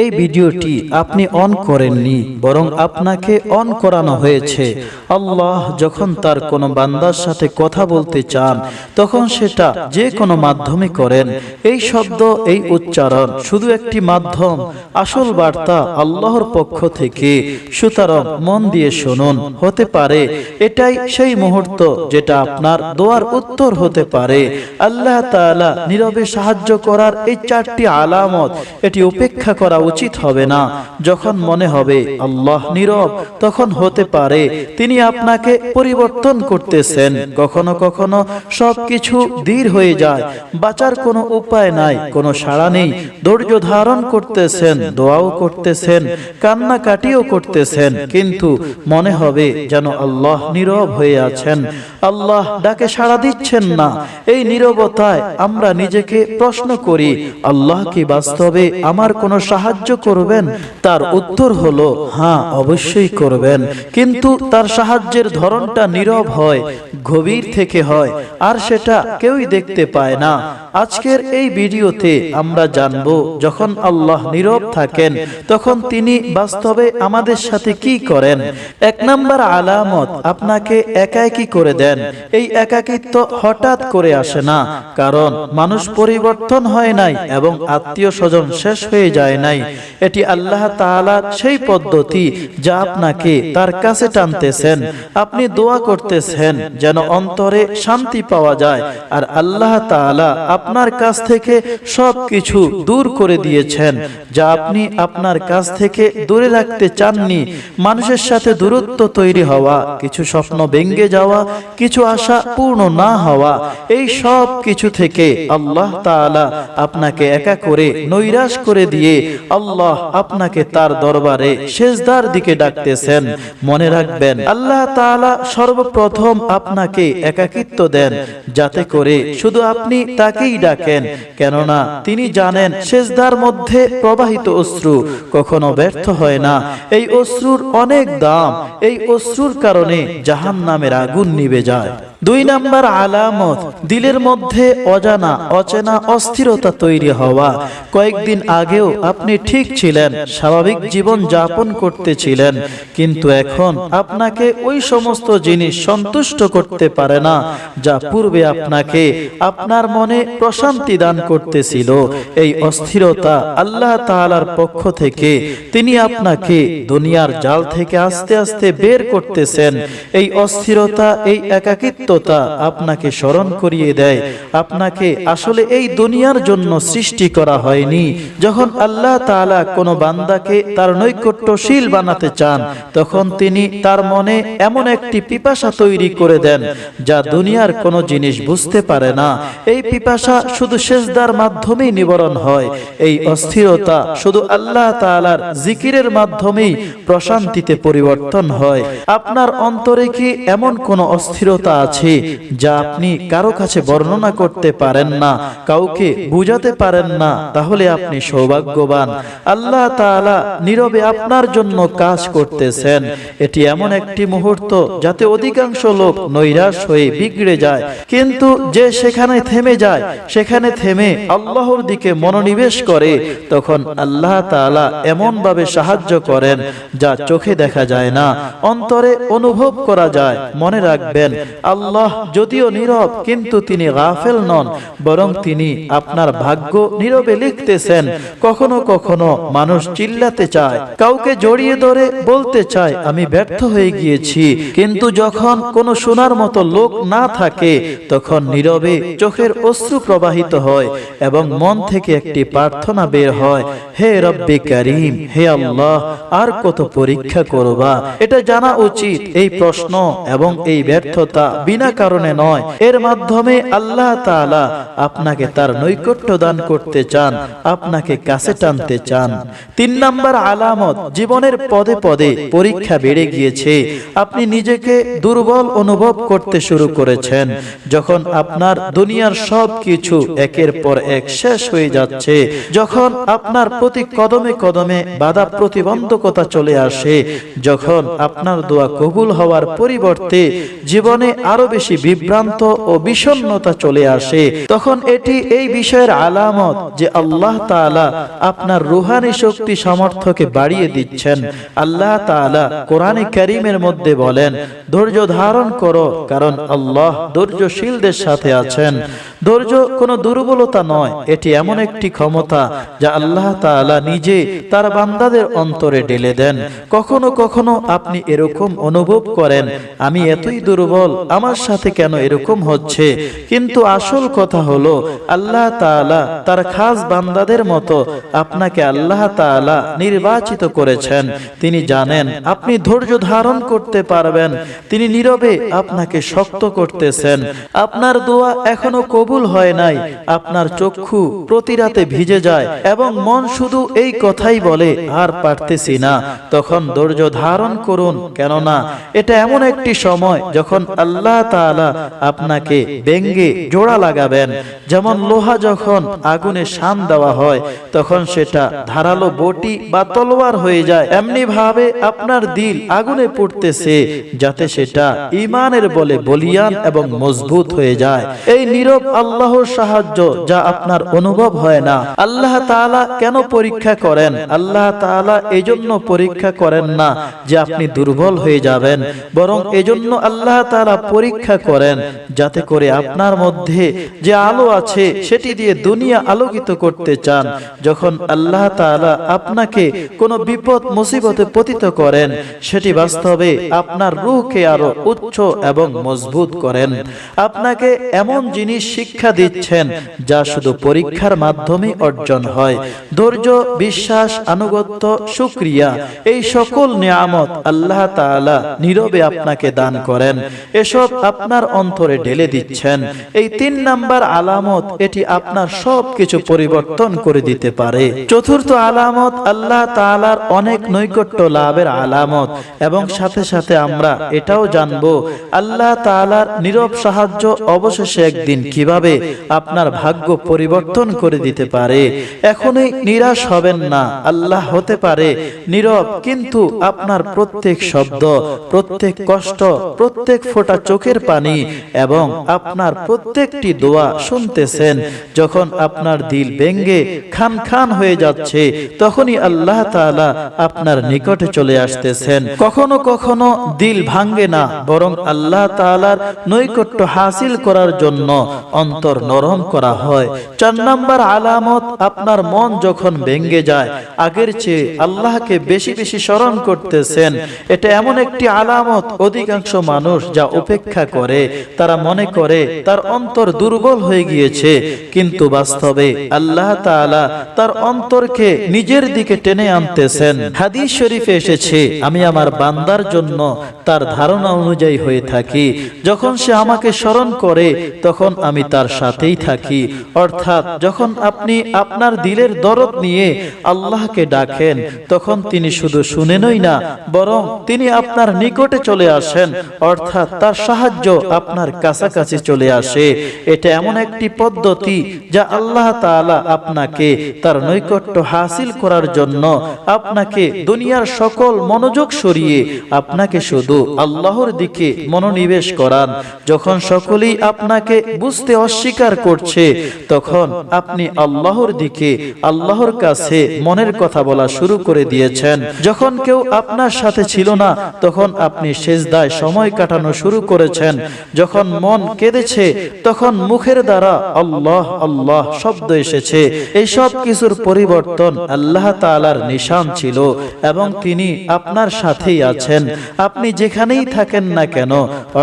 এই ভিডিওটি আপনি অন করেননি, বরং আপনাকে অন করানো হয়েছে। আল্লাহ যখন তার কোনো বান্দার সাথে কথা বলতে চান, তখন সেটা যে কোনো মাধ্যমে করেন। এই শব্দ, এই উচ্চারণ শুধু একটি মাধ্যম, আসল বার্তা আল্লাহর পক্ষ থেকে। সুতরাং মন দিয়ে শুনুন, হতে পারে এটাই সেই মুহূর্ত যেটা আপনার দোয়ার উত্তর হতে পারে। আল্লাহ তাআলা নীরবে সাহায্য করার এই চারটি আলামত, এটি উপেক্ষা করা উচিত হবে না। যখন মনে হবে আল্লাহ নীরব, তখন হতে পারে তিনি আপনাকে পরিবর্তন করতেছেন। কখনো কখনো সবকিছু ধীর হয়ে যায়, বাঁচার কোনো উপায় নাই, কোনো সাড়া নেই। ধৈর্য ধারণ করতেছেন, দোয়াও করতেছেন, কান্নাকাটিও করতেছেন, কিন্তু মনে হবে যেন আল্লাহ নীরব হয়ে আছেন। আল্লাহ ডাকে সাড়া দিচ্ছেন না। এই নীরবতায় আমরা নিজেকে প্রশ্ন করি, আল্লাহ কি বাস্তবে আমার কোনো সাহায্য করবেন? তার উত্তর হলো হ্যাঁ অবশ্যই করবেন। কিন্তু তার সাহায্যের ধরনটা নীরব হয়, গভীর থেকে হয়, আর সেটা কেউই দেখতে পায় না। আজকের এই ভিডিওতে আমরা জানব, যখন আল্লাহ নীরব থাকেন, তখন তিনি বাস্তবে আমাদের সাথে কি করেন? এক নাম্বার আলামত আপনাকে একাকী করে দেন। এই একাকিত্ব হঠাৎ করে আসে না, কারণ মানুষ পরিবর্তন হয় নাই এবং আত্মীয় স্বজন শেষ হয়ে যায় নাই। এটি আল্লাহ তাআলার সেই পদ্ধতি যা আপনাকে তার কাছে টানতেছেন। আপনি দোয়া করতেছেন যেন অন্তরে শান্তি পাওয়া যায়। আর আল্লাহ তাআলা আপনার কাছ থেকে সব কিছু দূর করে দিয়েছেন, যা আপনি আপনার কাছ থেকে দূরে রাখতে চাননি। মানুষের সাথে দূরত্ব তৈরি হওয়া, কিছু স্বপ্ন ভেঙ্গে যাওয়া, কিছু আশা পূর্ণ না হওয়া, এই সব কিছু থেকে আল্লাহ তাআলা আপনাকে একা করে নৈরাশ করে দিয়ে আল্লাহ আপনাকে তার দরবারে শেষদার দিকে ডাকতেছেন। মনে রাখবেন, আল্লাহ তাআলা সর্বপ্রথম আপনাকে একাকিত্ব দেন, যাতে করে শুধু আপনি তাকেই ডাকেন। কেননা তিনি জানেন শেষদার মধ্যে প্রবাহিত অশ্রু কখনো ব্যর্থ হয় না। এই অশ্রুর অনেক দাম, এই অশ্রুর কারণে জাহান নামের আগুন নিভে যায়। দুই নাম্বার আলামত, দিলের মধ্যে অজানা, অচেনা অস্থিরতা তৈরি হওয়া। কয়েকদিন আগেও আপনি ঠিক ছিলেন, স্বাভাবিক জীবন যাপন করতেছিলেন, কিন্তু এখন আপনাকে ওই সমস্ত জিনিস সন্তুষ্ট করতে পারে না, যা পূর্বে আপনাকে আপনার মনে প্রশান্তি দান করতেছিল। এই অস্থিরতা আল্লাহ তাআলার পক্ষ থেকে, তিনি আপনাকে দুনিয়ার জাল থেকে আস্তে আস্তে বের করতেছেন। এই অস্থিরতা, এই একাকিত্ব সত্যতা আপনাকে স্মরণ করিয়ে দেয়। আপনাকে আসলে এই দুনিয়ার জন্য সৃষ্টি করা হয়নি। যখন আল্লাহ তাআলা কোনো বান্দাকে তার নৈকট্যশীল বানাতে চান, তখন তিনি তার মনে এমন একটি পিপাসা তৈরি করে দেন, যা দুনিয়ার কোনো জিনিস বুঝতে পারে না। এই পিপাসা শুধু সেজদার মাধ্যমেই নিবারণ হয়। এই অস্থিরতা শুধু আল্লাহ তাআলার জিকিরের মাধ্যমেই প্রশান্তিতে পরিবর্তন হয়। আপনার অন্তরে কি এমন কোনো অস্থিরতা আছে? আছে যা আপনি কারও কাছে বর্ণনা করতে পারেন না, কাউকে বুঝাতে পারেন না, তাহলে আপনি সৌভাগ্যবান। আল্লাহ তাআলা নীরবে আপনার জন্য কাজ করতেছেন। এটি এমন একটি মুহূর্ত যাতে অধিকাংশ লোক নৈরাশ হয়ে বিগড়ে যায়। কিন্তু যে সেখানে থেমে যায়, সেখানে থেমে আল্লাহর দিকে মনোনিবেশ করে, তখন আল্লাহ তাআলা এমন ভাবে সাহায্য করেন যা চোখে দেখা যায় না, অন্তরে অনুভব করা যায়। মনে রাখবেন, আল্লাহ আল্লাহ যদিও নীরব, কিন্তু তিনি গাফেল নন, বরং তিনি আপনার ভাগ্য নীরবে লিখতেছেন। কখনো কখনো মানুষ চিল্লাতে চায়, কাউকে জড়িয়ে ধরে বলতে চায়, আমি ব্যর্থ হয়ে গিয়েছি। কিন্তু যখন কোনো শোনার মতো লোক না থাকে, তখন নীরবে চোখের অশ্রু প্রবাহিত হয় এবং মন থেকে একটি প্রার্থনা বের হয়, হে রব্বে করিম, হে আল্লাহ, আর কত পরীক্ষা করবা? এটা জানা উচিত, এই প্রশ্ন এবং এই ব্যর্থতা বিনা কারণে নয়। এর মাধ্যমে আল্লাহ তাআলা আপনাকে তার নৈকট্য দান করতে চান, আপনাকে কাছে টানতে চান। তিন নাম্বার আলামত, জীবনের পদে পদে পরীক্ষা বেড়ে গিয়েছে। আপনি নিজেকে দুর্বল অনুভব করতে শুরু করেছেন। যখন আপনার দুনিয়ার সব কিছু একের পর এক শেষ হয়ে যাচ্ছে, যখন আপনার প্রতি কদমে কদমে বাধা প্রতিবন্ধকতা চলে আসে, যখন আপনার দোয়া কবুল হওয়ার পরিবর্তে জীবনে আরও বেশি বিভ্রান্ত ও বিষণ্নতা চলে আসে। তখন এটি এই বিষয়ের আলামত যে আল্লাহ তালা আপনার রুহানি শক্তি সামর্থ্যকে বাড়িয়ে দিচ্ছেন। আল্লাহ তালা কোরআনে করিমের মধ্যে বলেন, ধৈর্য ধারণ করো কারণ আল্লাহ ধৈর্যশীলদের সাথে আছেন। ধৈর্য কোনো দুর্বলতা নয়। এটি এমন একটি ক্ষমতা যা আল্লাহ তাআলা নিজে তার বান্দাদের অন্তরে ঢেলে দেন। কখনো কখনো আপনি এরকম অনুভব করেন, আমি এতই দুর্বল, আমার সাথে কেন এরকম হচ্ছে? কিন্তু আসল কথা হলো, আল্লাহ তাআলা তার খাস বান্দাদের মতো আপনাকে আল্লাহ তাআলা নির্বাচিত করেছেন। তিনি জানেন, আপনি ধৈর্য ধারণ করতে পারবেন। তিনি নীরবে আপনাকে শক্ত করতেছেন। আপনার দোয়া এখনও কবুল হয় নাই। আপনার চক্ষু প্রতি রাতে ভিজে যায় এবং মন শুধু এই কথাই বলে, আর পারতেছি না। তখন ধৈর্য ধারণ করুন, কেননা এটা এমন একটি সময় যখন আল্লাহ আপনাকে ব্যঙ্গে জোড়া লাগাবেন। যেমন লোহা যখন আগুনে শান দেওয়া হয়, তখন সেটা ধারালো বটি বা তলোয়ার হয়ে যায়। এমনি ভাবে আপনার দিল আগুনে পড়তেছে, যাতে সেটা ইমানের বলে বলিয়ান এবং মজবুত হয়ে যায়। এই নীরব আল্লাহর সাহায্য যা আপনার অনুভব হয় না। আল্লাহ তাআলা কেন পরীক্ষা করেন? আল্লাহ তাআলা এজন্য পরীক্ষা করেন না যে আপনি দুর্বল হয়ে যাবেন। বরং এজন্য আল্লাহ তাআলা পরীক্ষা করেন যাতে করে আপনার মধ্যে যে আলো আছে সেটি দিয়ে দুনিয়া আলোকিত করতে চান। যখন আল্লাহ তাআলা আপনাকে কোনো বিপদ, মুসিবতে পতিত করেন, সেটি বাস্তবে আপনার রূহকে আরও উচ্চ এবং মজবুত করেন। আপনাকে এমন জিনিস শিক্ষা দিচ্ছেন, যা শুধু পরীক্ষার মাধ্যমে অর্জন হয়। ধৈর্য, বিশ্বাস, আনুগত্য, সুক্রিয়া, এই সকল নিয়ামত আল্লাহ তাআলা নীরবে আপনাকে দান করেন। এসব আপনার অন্তরে ঢেলে দিচ্ছেন। এই তিন নাম্বার আলামত, এটি আপনার সব কিছু পরিবর্তন করে দিতে পারে। চতুর্থ আলামত, আল্লাহ তাআলার অনেক নৈকট্য লাভের আলামত। এবং সাথে সাথে আমরা এটাও জানব, আল্লাহ তাআলার নীরব সাহায্য অবশেষে একদিন কীভাবে আপনার ভাগ্য পরিবর্তন করে দিতে পারে। এখনই নিরাশ হবেন না, আল্লাহ হতে পারে। নীরব কিন্তু আপনার প্রত্যেক শব্দ, প্রত্যেক কষ্ট, প্রত্যেক ফোঁটা চোখের পানি এবং আপনার প্রত্যেকটি দোয়া শুনতেছেন। যখন আপনার দিল ব্যঙ্গে খান খান হয়ে যাচ্ছে, তখনই আল্লাহ তাআলা আপনার নিকটে চলে আসতেছেন। কখনো কখনো দিল ভাঙ্গে না, বরং আল্লাহ তাআলার নৈকট্য হাসিল করার জন্য অন্তর নরম করা হয়। চার নাম্বার আলামত, আপনার মন যখন ভেঙ্গে যায়, আগের চেয়ে আল্লাহকে বেশি বেশি স্মরণ করতেছেন। এটা এমন একটি আলামত, অধিকাংশ মানুষ যা উপেক্ষা করে, তারা মনে করে তার অন্তর দুর্বল হয়ে গিয়েছে। কিন্তু বাস্তবে আল্লাহ তাআলা তার অন্তরকে নিজের দিকে টেনে আনতেছেন। হাদিস শরীফে এসেছে, আমি আমার বান্দার জন্য তার ধারণা অনুযায়ী হয়ে থাকি। যখন সে আমাকে স্মরণ করে, তখন আমি তার সাথেই থাকি। অর্থাৎ যখন আপনি আপনার দিলের দরদ নিয়ে আল্লাহকে ডাকেন, তখন তিনি শুধু শুনেনই না, বরং তিনি আপনার নিকটে চলে আসেন। অর্থাৎ তার সাহায্য আপনার কাছাকাছি চলে আসে। এটা এমন একটি পদ্ধতি যা আল্লাহ তাআলা আপনাকে তার নৈকট্য হাসিল করার জন্য আপনাকে দুনিয়ার সকল মনোযোগ সরিয়ে আপনাকে শুধু আল্লাহর দিকে মনোনিবেশ করান। যখন সকলেই আপনাকে বুঝতে অস্বীকার করছে, তখন আপনি আল্লাহর দিকে, আল্লাহর কাছে মনের কথা বলা শুরু করে দিয়েছেন। যখন কেউ আপনার সাথে ছিল না, তখন আপনি সেজদায় সময় কাটানো শুরু করেছেন। যখন মন কেঁদেছে, তখন মুখের দ্বারা আল্লাহ আল্লাহ শব্দ এসেছে। এই সব কিছুর পরিবর্তন আল্লাহ তাআলার নিশান ছিল এবং তিনি আপনার সাথেই আছেন। আপনি যেখানেই থাকেন না কেন,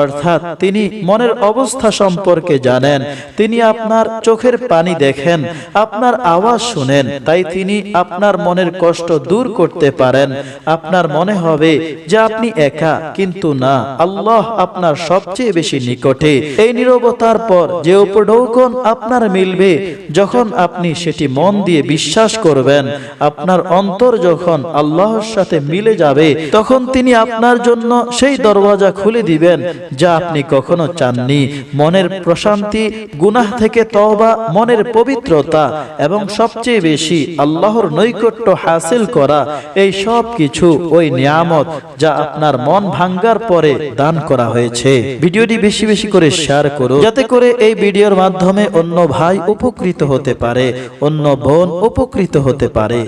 অর্থাৎ তিনি মনের অবস্থা সম্পর্কে জানেন। তিনি আপনার চোখের পানি দেখেন আপনার আওয়াজ শুনেন তাই তিনি আপনার মনের কষ্ট দূর করতে পারেন। আপনার মনে হবে যে আপনি একা কিন্তু না আল্লাহ আপনার সবচেয়ে বেশি নিকটে। এই নীরবতার পর যে উপঢৌকন আপনার মিলবে যখন আপনি সেটি মন দিয়ে বিশ্বাস করবেন আপনার অন্তর যখন আল্লাহর সাথে মিলে যাবে তখন তিনি আপনার জন্য সেই দরওয়াজা খুলে দিবেন যা আপনি কখনো চাননি। মনের প্রশান্তি গুনাহ থেকে তওবা মনের পবিত্রতা এবং সবচেয়ে বেশি আল্লাহর নৈকট্য হাসিল করা, এই সব কিছু ওই নিয়ামত যা আপনার মন ভাঙ্গার পরে দান করা হয়েছে। ভিডিওটি বেশি বেশি করে শেয়ার করুন, যাতে করে এই ভিডিওর মাধ্যমে অন্য ভাই উপকৃত হতে পারে, অন্য বোন উপকৃত হতে পারে।